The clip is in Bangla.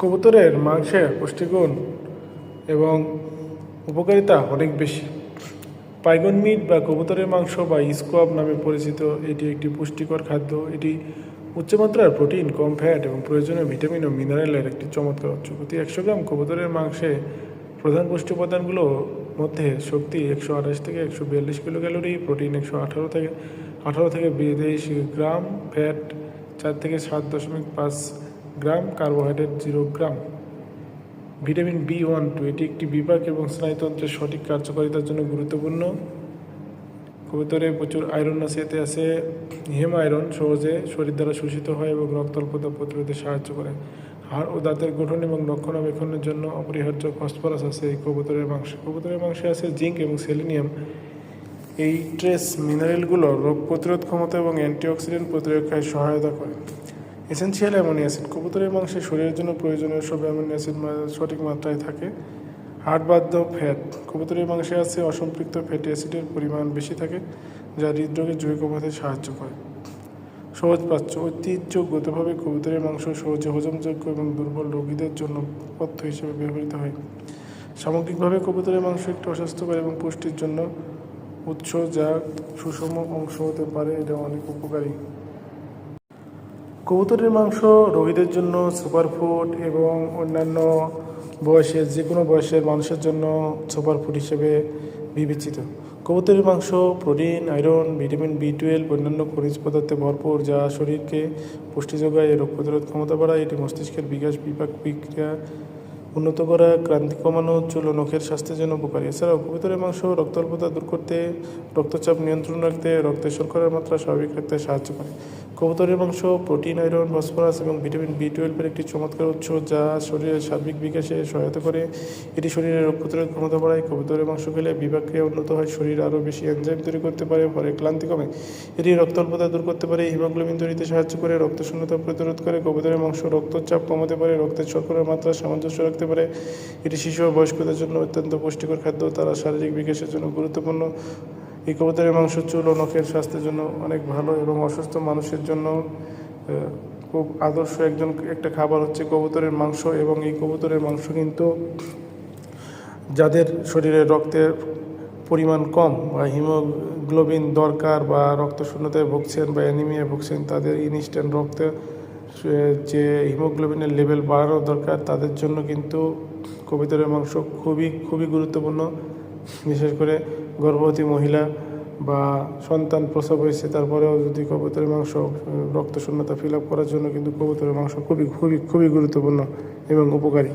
কবুতরের মাংসের পুষ্টিগুণ এবং উপকারিতা অনেক বেশি। পাইগন মিট বা কবুতরের মাংস বা স্কোয়াব নামে পরিচিত, এটি একটি পুষ্টিকর খাদ্য। এটি উচ্চমাত্রার প্রোটিন, কম ফ্যাট এবং প্রয়োজনীয় ভিটামিন ও মিনারেলের একটি চমৎকার উৎস। প্রতি একশো গ্রাম কবুতরের মাংসে প্রধান পুষ্টি উপাদানগুলোর মধ্যে শক্তি একশো আঠাশ থেকে একশো বিয়াল্লিশ কিলো ক্যালোরি প্রোটিন একশো আঠারো থেকে আঠারো থেকে বিয়াল্লিশ গ্রাম, ফ্যাট চার থেকে সাত দশমিক পাঁচ গ্রাম, কার্বোহাইড্রেট জিরো গ্রাম। ভিটামিন বি ওয়ান টু, এটি একটি বিপাক এবং স্নায়ুতন্ত্রের সঠিক কার্যকারিতার জন্য গুরুত্বপূর্ণ। কবুতরে প্রচুর আয়রন আছে, এতে আছে হিম আয়রন, সহজে শরীর দ্বারা শোষিত হয় এবং রক্তল্পতা প্রতিরোধে সাহায্য করে। হাড় ও দাঁতের গঠন এবং রক্ষণাবেক্ষণের জন্য অপরিহার্য ফসফরাস আছে এই কবুতরের মাংসে। কবুতরের মাংসে আছে জিঙ্ক এবং সেলিনিয়াম। এই ট্রেস মিনারেলগুলো রোগ প্রতিরোধ ক্ষমতা এবং অ্যান্টিঅক্সিডেন্ট প্রতিরক্ষায় সহায়তা করে। এসেনশিয়াল অ্যামোনি অ্যাসিড, কবুতরের মাংসে শরীরের জন্য প্রয়োজনীয় সব অ্যামোনি অ্যাসিড সঠিক মাত্রায় থাকে। হাড়বাধ্য ফ্যাট, কবুতরের মাংসে আছে অসম্পৃক্ত ফ্যাটি অ্যাসিডের পরিমাণ বেশি থাকে, যা হৃদরোগের ঝুঁকি কমাতে সাহায্য করে। সহজ পাচ্য, ঐতিহ্যগতভাবে কবুতরের মাংস সহজে হজমযোগ্য এবং দুর্বল রোগীদের জন্য পথ্য হিসেবে ব্যবহৃত হয়। সামগ্রিকভাবে কবুতরের মাংস একটি অস্বাস্থ্যকর এবং পুষ্টির জন্য উৎস যা সুষম অংশ হতে পারে, এটা অনেক উপকারী। কবুতরের মাংস রোগীদের জন্য সুপারফুড এবং অন্যান্য বয়সের যে কোনো বয়সের মানুষের জন্য সুপারফুড হিসেবে বিবেচিত। কবুতরের মাংস protein iron vitamin B twelve অন্যান্য খনিজ পদার্থে ভরপুর যা শরীরকে পুষ্টি যোগায় রোগ প্রতিরোধ ক্ষমতা বাড়ায়, এটি মস্তিষ্কের বিকাশ, বিপাক, বিক্রিয়া উন্নত করা, ক্রান্তি কমানো, চুল ও নখের স্বাস্থ্যের জন্য উপকারী। এছাড়াও কবুতরের মাংস রক্তাল্পতা দূর করতে, রক্তচাপ নিয়ন্ত্রণ রাখতে রক্তের শর্করার মাত্রা স্বাভাবিক রাখতে সাহায্য করে। কবুতরের মাংস, প্রোটিন, আয়রন, ফসফরাস এবং ভিটামিন বি টুয়েলভের একটি চমৎকার উৎস যা শরীরের সার্বিক বিকাশে সহায়তা করে। এটি শরীরের রোগ প্রতিরোধ ক্ষমতা বাড়ায়। কবুতরের মাংস খেলে বিপাক ক্রিয়া উন্নত হয়, শরীর আরও বেশি এনজাইম তৈরি করতে পারে, ফলে ক্লান্তি কমে। এটি রক্তাল্পতা দূর করতে পারে, হিমোগ্লোবিন তৈরিতে সাহায্য করে রক্ত শূন্যতা প্রতিরোধ করে। কবুতরের মাংস রক্তচাপ কমাতে পারে, রক্তের শর্করার মাত্রা সামঞ্জস্য রাখতে পারে। এটি শিশু ও বয়স্কদের জন্য অত্যন্ত পুষ্টিকর খাদ্য। তারা শারীরিক বিকাশের জন্য গুরুত্বপূর্ণ। এই কবুতরের মাংস, চুল ও নখের স্বাস্থ্যের জন্য অনেক ভালো এবং অসুস্থ মানুষের জন্য খুব আদর্শ একজন, একটা খাবার হচ্ছে কবুতরের মাংস এবং এই কবুতরের মাংস কিন্তু যাদের শরীরে রক্তের পরিমাণ কম বা হিমোগ্লোবিন দরকার বা রক্ত শূন্যতায় ভুগছেন বা অ্যানিমিয়া ভুগছেন, তাদের ইনস্ট্যান্ট রক্তে যে হিমোগ্লোবিনের লেভেল বাড়ানো দরকার, তাদের জন্য কিন্তু কবিতরের মাংস খুবই খুবই গুরুত্বপূর্ণ। বিশেষ করে গর্ভবতী মহিলা বা সন্তান প্রসব হয়েছে, তারপরেও যদি কবুতরের মাংস রক্ত শূন্যতা ফিল আপ করার জন্য কিন্তু কবুতরের মাংস খুবই খুবই খুবই গুরুত্বপূর্ণ এবং উপকারী।